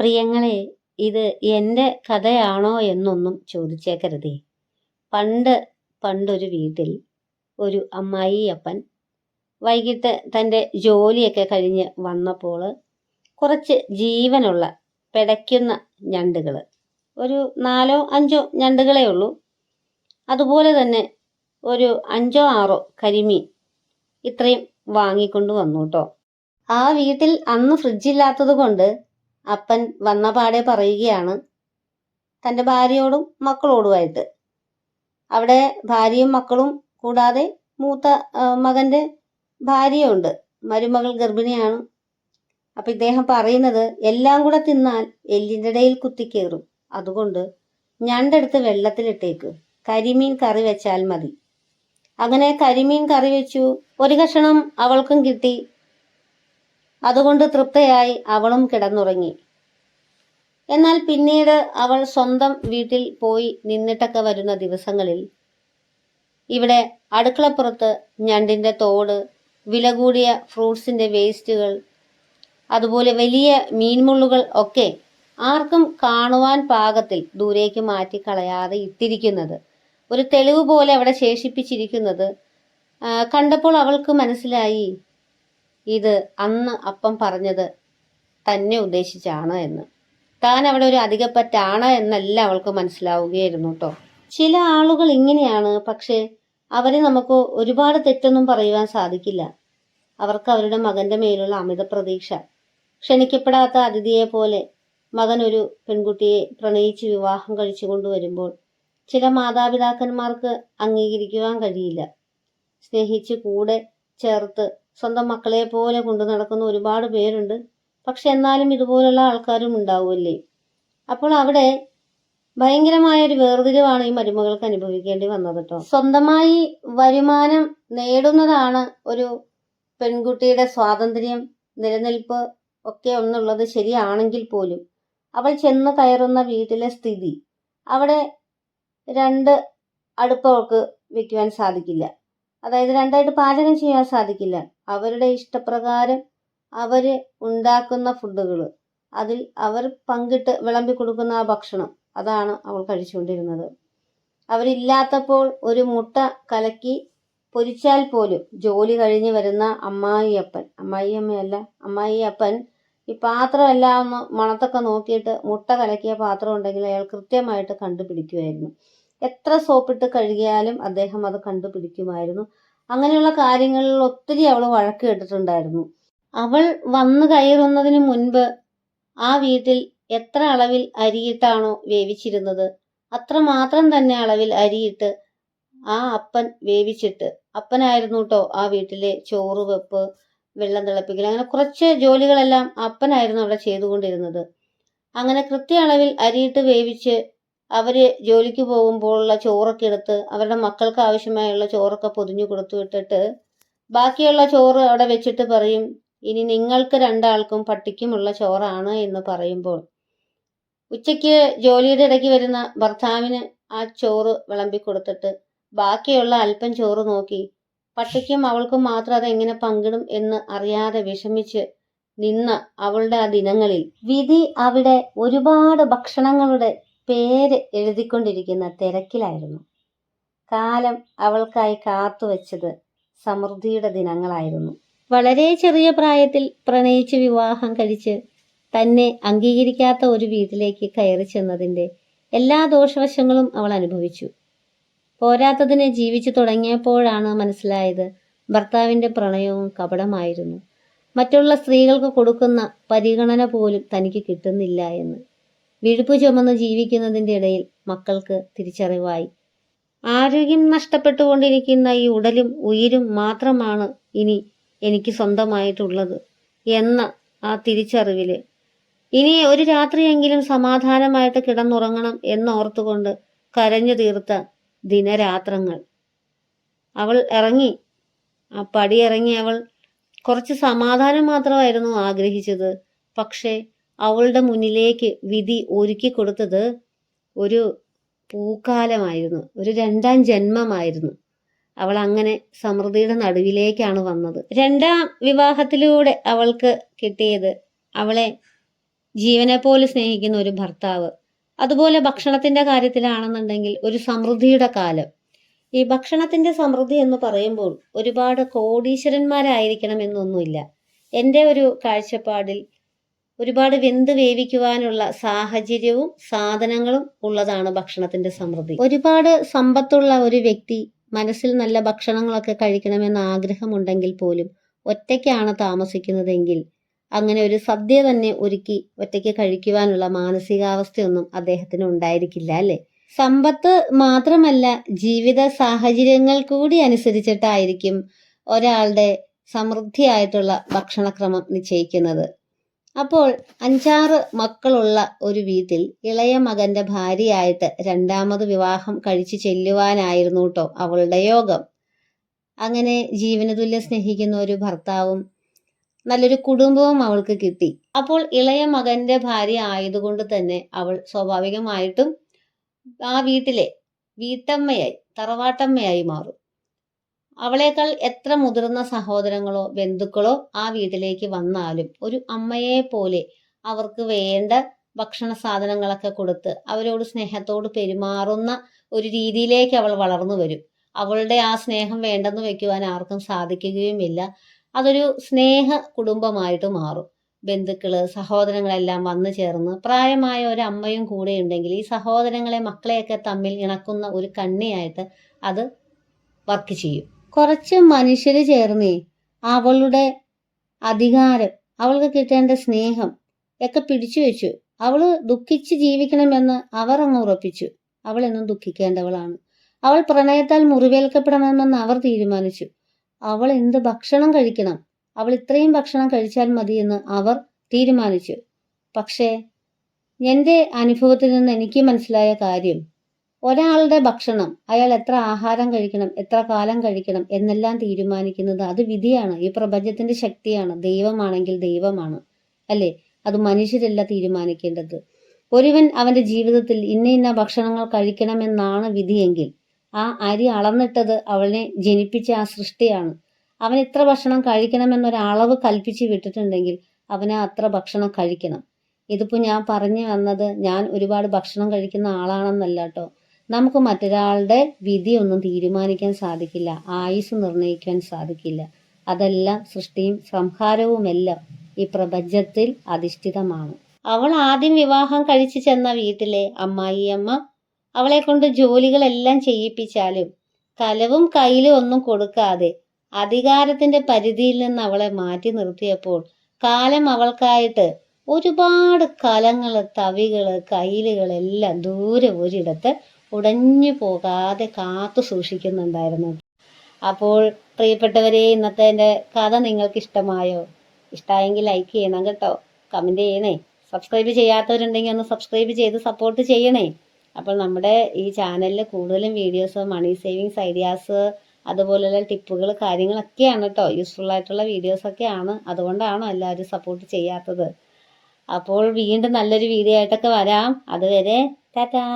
പ്രിയങ്ങളെ ഇത് എന്റെ കഥയാണോ എന്നൊന്നും ചോദിച്ചേക്കരുതേ. പണ്ട് പണ്ടൊരു വീട്ടിൽ ഒരു അമ്മായി അപ്പൻ വൈകിട്ട് തന്റെ ജോലിയൊക്കെ കഴിഞ്ഞ് വന്നപ്പോൾ കുറച്ച് ജീവനുള്ള പിടയ്ക്കുന്ന ഞണ്ടുകൾ ഒരു നാലോ അഞ്ചോ ഞണ്ടുകളേ ഉള്ളൂ. അതുപോലെ തന്നെ ഒരു അഞ്ചോ ആറോ കരിമീൻ ഇത്രയും വാങ്ങിക്കൊണ്ട് വന്നു കേട്ടോ. ആ വീട്ടിൽ അന്ന് ഫ്രിഡ്ജില്ലാത്തത് കൊണ്ട് അപ്പൻ വന്ന പാടെ പറയുകയാണ് തന്റെ ഭാര്യയോടും മക്കളോടുമായിട്ട്. അവിടെ ഭാര്യയും മക്കളും കൂടാതെ മൂത്ത മകന്റെ ഭാര്യയുണ്ട്. മരുമകൾ ഗർഭിണിയാണ്. അപ്പം ഇദ്ദേഹം പറയുന്നത് എല്ലാം കൂടെ തിന്നാൽ എല്ലിന്റെ ഇടയിൽ കുത്തിക്കേറും. അതുകൊണ്ട് ഞണ്ടെടുത്ത് വെള്ളത്തിലിട്ടേക്ക്. കരിമീൻ കറി വെച്ചാൽ മതി. അങ്ങനെ കരിമീൻ കറി വെച്ചു. ഒരു കഷണം അവൾക്കും കിട്ടി. അതുകൊണ്ട് തൃപ്തയായി അവളും കിടന്നുറങ്ങി. എന്നാൽ പിന്നീട് അവൾ സ്വന്തം വീട്ടിൽ പോയി നിന്നിട്ടൊക്കെ വരുന്ന ദിവസങ്ങളിൽ ഇവിടെ അടുക്കളപ്പുറത്ത് ഞണ്ടിന്റെ തോട് വില കൂടിയ ഫ്രൂട്ട്സിന്റെ വേസ്റ്റുകൾ അതുപോലെ വലിയ മീൻമുള്ളുകൾ ഒക്കെ ആർക്കും കാണുവാൻ പാകത്തിൽ ദൂരേക്ക് മാറ്റി കളയാതെ ഇട്ടിരിക്കുന്നത്. ഒരു തെളിവ് പോലെ അവിടെ ശേഷിപ്പിച്ചിരിക്കുന്നത് കണ്ടപ്പോൾ അവൾക്ക് മനസ്സിലായി. ഇത് അന്ന് അപ്പം പറഞ്ഞത് തന്നെ ഉദ്ദേശിച്ചാണ് എന്ന്. താൻ അവിടെ ഒരു അധികപ്പറ്റാണ് എന്നല്ല അവൾക്ക് മനസ്സിലാവുകയായിരുന്നു കേട്ടോ ചില ആളുകൾ ഇങ്ങനെയാണ് പക്ഷേ അവരെ നമുക്ക് ഒരുപാട് തെറ്റൊന്നും പറയുവാൻ സാധിക്കില്ല. അവർക്ക് അവരുടെ മകന്റെ മേലുള്ള അമിത പ്രതീക്ഷ ക്ഷണിക്കപ്പെടാത്ത അതിഥിയെ പോലെ മകൻ ഒരു പെൺകുട്ടിയെ പ്രണയിച്ച് വിവാഹം കഴിച്ചു കൊണ്ടുവരുമ്പോൾ ചില മാതാപിതാക്കന്മാർക്ക് അംഗീകരിക്കുവാൻ കഴിയില്ല. സ്നേഹിച്ച് കൂടെ ചേർത്ത് സ്വന്തം മക്കളെ പോലെ കൊണ്ടു നടക്കുന്ന ഒരുപാട് പേരുണ്ട്. പക്ഷെ എന്നാലും ഇതുപോലുള്ള ആൾക്കാരും ഉണ്ടാവുമല്ലേ? അപ്പോൾ അവിടെ ഭയങ്കരമായ ഒരു വേർതിരിവാണ് ഈ മരുമകൾക്ക് അനുഭവിക്കേണ്ടി വന്നത് കേട്ടോ. സ്വന്തമായി വരുമാനം നേടുന്നതാണ് ഒരു പെൺകുട്ടിയുടെ സ്വാതന്ത്ര്യം നിലനിൽപ്പ് ഒക്കെ ഒന്നുള്ളത് ശരിയാണെങ്കിൽ പോലും. അവൾ ചെന്ന് കയറുന്ന വീട്ടിലെ സ്ഥിതി. അവിടെ രണ്ട് അടുപ്പവൾക്ക് വെക്കുവാൻ സാധിക്കില്ല. അതായത് രണ്ടായിട്ട് പാചകം ചെയ്യാൻ സാധിക്കില്ല. അവരുടെ ഇഷ്ടപ്രകാരം അവർ ഉണ്ടാക്കുന്ന ഫുഡുകൾ അതിൽ അവർ പങ്കിട്ട് വിളമ്പി കൊടുക്കുന്ന ആ ഭക്ഷണം അതാണ് അവൾ കഴിച്ചുകൊണ്ടിരുന്നത്. അവരില്ലാത്തപ്പോൾ ഒരു മുട്ട കലക്കി പൊരിച്ചാൽ പോലും ജോലി കഴിഞ്ഞ് വരുന്ന അമ്മായിയപ്പൻ അമ്മായിയമ്മയല്ല അമ്മായിയപ്പൻ ഈ പാത്രമെല്ലാം ഒന്ന് മണത്തൊക്കെ നോക്കിയിട്ട് മുട്ട കലക്കിയ പാത്രം ഉണ്ടെങ്കിൽ അയാൾ കൃത്യമായിട്ട് കണ്ടുപിടിക്കുമായിരുന്നു. എത്ര സോപ്പിട്ട് കഴുകിയാലും അദ്ദേഹം അത് കണ്ടുപിടിക്കുമായിരുന്നു. അങ്ങനെയുള്ള കാര്യങ്ങളിൽ ഒത്തിരി അവൾ വഴക്ക് കേട്ടിട്ടുണ്ടായിരുന്നു. അവൾ വന്നു കയറുന്നതിന് മുൻപ് ആ വീട്ടിൽ എത്ര അളവിൽ അരിയിട്ടാണോ വേവിച്ചിരുന്നത്? അത്ര മാത്രം തന്നെ അളവിൽ അരിയിട്ട് ആ അപ്പൻ വേവിച്ചിട്ട് അപ്പനായിരുന്നു കേട്ടോ ആ വീട്ടിലെ ചോറ് വെപ്പ് വെള്ളം തിളപ്പിക്കൽ അങ്ങനെ കുറച്ച് ജോലികളെല്ലാം അപ്പനായിരുന്നു അവിടെ ചെയ്തുകൊണ്ടിരുന്നത്. അങ്ങനെ കൃത്യ അളവിൽ അരിയിട്ട് വേവിച്ച് അവർ ജോലിക്ക് പോകുമ്പോഴുള്ള ചോറൊക്കെ എടുത്ത് അവരുടെ മക്കൾക്ക് ആവശ്യമായുള്ള ചോറൊക്കെ പൊതിഞ്ഞു കൊടുത്തു വിട്ടിട്ട് ബാക്കിയുള്ള ചോറ് അവിടെ വെച്ചിട്ട് പറയും ഇനി നിങ്ങൾക്ക് രണ്ടാൾക്കും പട്ടിക്കുമുള്ള ചോറാണ് എന്ന് പറയുമ്പോൾ ഉച്ചയ്ക്ക് ജോലിയുടെ ഇടയ്ക്ക് വരുന്ന ഭർത്താവിന് ആ ചോറ് വിളമ്പി കൊടുത്തിട്ട് ബാക്കിയുള്ള അല്പം ചോറ് നോക്കി പട്ടിക്കും അവൾക്കും മാത്രം അതെങ്ങനെ പങ്കിടും എന്ന് അറിയാതെ വിഷമിച്ച് നിന്ന അവളുടെ ആ ദിനങ്ങളിൽ വിധി അവിടെ ഒരുപാട് ഭക്ഷണങ്ങളുടെ പേര് എഴുതിക്കൊണ്ടിരിക്കുന്ന തിരക്കിലായിരുന്നു. കാലം അവൾക്കായി കാത്തുവച്ചത് സമൃദ്ധിയുടെ ദിനങ്ങളായിരുന്നു. വളരെ ചെറിയ പ്രായത്തിൽ പ്രണയിച്ച് വിവാഹം കഴിച്ച് തന്നെ അംഗീകരിക്കാത്ത ഒരു വീട്ടിലേക്ക് കയറി ചെന്നതിന്റെ എല്ലാ ദോഷവശങ്ങളും അവൾ അനുഭവിച്ചു. പോരാത്തതിനെ ജീവിച്ചു തുടങ്ങിയപ്പോഴാണ് മനസ്സിലായത് ഭർത്താവിന്റെ പ്രണയവും കപടമായിരുന്നു. മറ്റുള്ള സ്ത്രീകൾക്ക് കൊടുക്കുന്ന പരിഗണന പോലും തനിക്ക് കിട്ടുന്നില്ല എന്ന്. വിഴുപ്പ് ചുമന്ന് ജീവിക്കുന്നതിന്റെ ഇടയിൽ മക്കൾക്ക് തിരിച്ചറിവായി. ആരോഗ്യം നഷ്ടപ്പെട്ടുകൊണ്ടിരിക്കുന്ന ഈ ഉടലും ഉയിരും മാത്രമാണ് ഇനി എനിക്ക് സ്വന്തമായിട്ടുള്ളത് എന്ന ആ തിരിച്ചറിവിൽ ഇനി ഒരു രാത്രിയെങ്കിലും സമാധാനമായിട്ട് കിടന്നുറങ്ങണം എന്നോർത്തുകൊണ്ട് കരഞ്ഞു തീർത്ത ദിനരാത്രങ്ങൾ. അവൾ ഇറങ്ങി. ആ പടിയിറങ്ങി അവൾ കുറച്ച് സമാധാനം മാത്രമായിരുന്നു ആഗ്രഹിച്ചത്. പക്ഷേ അവളുടെ മുന്നിലേക്ക് വിധി ഒരുക്കി കൊടുത്തത് ഒരു പൂക്കാലമായിരുന്നു. ഒരു രണ്ടാം ജന്മമായിരുന്നു. അവൾ അങ്ങനെ സമൃദ്ധിയുടെ നടുവിലേക്കാണ് വന്നത്. രണ്ടാം വിവാഹത്തിലൂടെ അവൾക്ക് കിട്ടിയത് അവളെ ജീവനെ പോലെ സ്നേഹിക്കുന്ന ഒരു ഭർത്താവ്. അതുപോലെ ഭക്ഷണത്തിന്റെ കാര്യത്തിലാണെന്നുണ്ടെങ്കിൽ ഒരു സമൃദ്ധിയുടെ കാലം. ഈ ഭക്ഷണത്തിന്റെ സമൃദ്ധി എന്ന് പറയുമ്പോൾ ഒരുപാട് കോടീശ്വരന്മാരായിരിക്കണം എന്നൊന്നുമില്ല എന്റെ ഒരു കാഴ്ചപ്പാടിൽ ഒരുപാട് വെന്ത് വേവിക്കുവാനുള്ള സാഹചര്യവും സാധനങ്ങളും ഉള്ളതാണ് ഭക്ഷണത്തിന്റെ സമൃദ്ധി. ഒരുപാട് സമ്പത്തുള്ള ഒരു വ്യക്തി മനസ്സിൽ നല്ല ഭക്ഷണങ്ങളൊക്കെ കഴിക്കണമെന്ന് ആഗ്രഹമുണ്ടെങ്കിൽ പോലും ഒറ്റയ്ക്കാണ് താമസിക്കുന്നതെങ്കിൽ അങ്ങനെ ഒരു സദ്യ തന്നെ ഒരുക്കി ഒറ്റയ്ക്ക് കഴിക്കുവാനുള്ള മാനസികാവസ്ഥയൊന്നും അദ്ദേഹത്തിന് ഉണ്ടായിരിക്കില്ല അല്ലെ? സമ്പത്ത് മാത്രമല്ല ജീവിത സാഹചര്യങ്ങൾ കൂടി അനുസരിച്ചിട്ടായിരിക്കും ഒരാളുടെ സമൃദ്ധിയായിട്ടുള്ള ഭക്ഷണക്രമം നിശ്ചയിക്കുന്നത്. അപ്പോൾ അഞ്ചാറ് മക്കളുള്ള ഒരു വീട്ടിൽ ഇളയ മകന്റെ ഭാര്യയായിട്ട് രണ്ടാമത് വിവാഹം കഴിച്ചു ചെല്ലുവാനായിരുന്നു കേട്ടോ അവളുടെ യോഗം. അങ്ങനെ ജീവനതുല്യ സ്നേഹിക്കുന്ന ഒരു ഭർത്താവും നല്ലൊരു കുടുംബവും അവൾക്ക് കിട്ടി. അപ്പോൾ ഇളയ മകന്റെ ഭാര്യ ആയതുകൊണ്ട് തന്നെ അവൾ സ്വാഭാവികമായിട്ടും ആ വീട്ടിലെ വീട്ടമ്മയായി തറവാട്ടമ്മയായി മാറും. അവളേക്കാൾ എത്ര മുതിർന്ന സഹോദരങ്ങളോ ബന്ധുക്കളോ ആ വീട്ടിലേക്ക് വന്നാലും ഒരു അമ്മയെ പോലെ അവർക്ക് വേണ്ട ഭക്ഷണ സാധനങ്ങളൊക്കെ കൊടുത്ത് അവരോട് സ്നേഹത്തോട് പെരുമാറുന്ന ഒരു രീതിയിലേക്ക് അവൾ വളർന്നു വരും. അവളുടെ ആ സ്നേഹം വേണ്ടെന്ന് വെക്കുവാൻ ആർക്കും സാധിക്കുകയുമില്ല. അതൊരു സ്നേഹ കുടുംബമായിട്ട് മാറും. ബന്ധുക്കൾ സഹോദരങ്ങളെല്ലാം വന്നു ചേർന്ന് പ്രായമായ ഒരു അമ്മയും കൂടെ ഉണ്ടെങ്കിൽ ഈ സഹോദരങ്ങളെ മക്കളെയൊക്കെ തമ്മിൽ ഇണക്കുന്ന ഒരു കണ്ണിയായിട്ട് അത് വർക്ക് ചെയ്യും. കുറച്ച് മനുഷ്യര് ചേർന്നേ. അവളുടെ അധികാരം അവൾക്ക് കിട്ടേണ്ട സ്നേഹം ഒക്കെ പിടിച്ചു വെച്ചു. അവൾ ദുഃഖിച്ച് ജീവിക്കണമെന്ന് അവർ അങ്ങ് ഉറപ്പിച്ചു. അവൾ എന്നും ദുഃഖിക്കേണ്ടവളാണ്. അവൾ പ്രണയത്താൽ മുറിവേൽക്കപ്പെടണമെന്ന് അവർ തീരുമാനിച്ചു. അവൾ എന്ത് ഭക്ഷണം കഴിക്കണം? അവൾ ഇത്രയും ഭക്ഷണം കഴിച്ചാൽ മതിയെന്ന് അവർ തീരുമാനിച്ചു. പക്ഷേ എന്റെ അനുഭവത്തിൽ നിന്ന് എനിക്ക് മനസ്സിലായ കാര്യം ഒരാളുടെ ഭക്ഷണം അയാൾ എത്ര ആഹാരം കഴിക്കണം എത്ര കാലം കഴിക്കണം എന്നെല്ലാം തീരുമാനിക്കുന്നത് അത് വിധിയാണ്. ഈ പ്രപഞ്ചത്തിന്റെ ശക്തിയാണ്. ദൈവമാണെങ്കിൽ ദൈവമാണ്. അല്ലേ? അത് മനുഷ്യരല്ല തീരുമാനിക്കേണ്ടത്. ഒരുവൻ അവന്റെ ജീവിതത്തിൽ ഇന്ന ഇന്ന ഭക്ഷണങ്ങൾ കഴിക്കണമെന്നാണ് വിധിയെങ്കിൽ ആ അരി അളന്നിട്ടത് അവനെ ജനിപ്പിച്ച ആ സൃഷ്ടിയാണ്. അവൻ എത്ര ഭക്ഷണം കഴിക്കണമെന്നൊരളവ് കൽപ്പിച്ച് വിട്ടിട്ടുണ്ടെങ്കിൽ അവന് അത്ര ഭക്ഷണം കഴിക്കണം. ഇതിപ്പോൾ ഞാൻ പറഞ്ഞു വന്നത് ഞാൻ ഒരുപാട് ഭക്ഷണം കഴിക്കുന്ന ആളാണെന്നല്ല കേട്ടോ നമുക്ക് മറ്റൊരാളുടെ വിധിയൊന്നും തീരുമാനിക്കാൻ സാധിക്കില്ല ആയുസ് നിർണയിക്കാൻ സാധിക്കില്ല. അതെല്ലാം സൃഷ്ടിയും സംഹാരവുമെല്ലാം ഈ പ്രപഞ്ചത്തിൽ അധിഷ്ഠിതമാണ്. അവൾ ആദ്യം വിവാഹം കഴിച്ചു ചെന്ന വീട്ടിലെ അമ്മായിയമ്മ അവളെ കൊണ്ട് ജോലികളെല്ലാം ചെയ്യിപ്പിച്ചാലും കലവും കയ്യിലും ഒന്നും കൊടുക്കാതെ അധികാരത്തിന്റെ പരിധിയിൽ നിന്ന് അവളെ മാറ്റി നിർത്തിയപ്പോൾ കാലം അവൾക്കായിട്ട് ഒരുപാട് കലങ്ങൾ തവികൾ കയ്യിലുകൾ എല്ലാം ദൂരെ ഒരിടത്ത് ഉടഞ്ഞു പോകാതെ കാത്തു സൂക്ഷിക്കുന്നുണ്ടായിരുന്നു. അപ്പോൾ പ്രിയപ്പെട്ടവരെ ഇന്നത്തെ എന്റെ കഥ നിങ്ങൾക്ക് ഇഷ്ടമായോ ഇഷ്ടമായെങ്കിൽ ലൈക്ക് ചെയ്യണം കേട്ടോ. കമന്റ് ചെയ്യണേ. സബ്സ്ക്രൈബ് ചെയ്യാത്തവരുണ്ടെങ്കിൽ ഒന്ന് സബ്സ്ക്രൈബ് ചെയ്ത് സപ്പോർട്ട് ചെയ്യണേ. അപ്പോൾ നമ്മുടെ ഈ ചാനലിൽ കൂടുതലും വീഡിയോസ് മണി സേവിങ്സ് ഐഡിയാസ് അതുപോലെയുള്ള ടിപ്പുകൾ കാര്യങ്ങളൊക്കെയാണ് കേട്ടോ. യൂസ്ഫുൾ ആയിട്ടുള്ള വീഡിയോസൊക്കെയാണ് അതുകൊണ്ടാണ് എല്ലാവരും സപ്പോർട്ട് ചെയ്യാത്തത്. അപ്പോൾ വീണ്ടും നല്ലൊരു വീഡിയോ ആയിട്ടൊക്കെ വരാം. അതുവരെ ടാറ്റാ!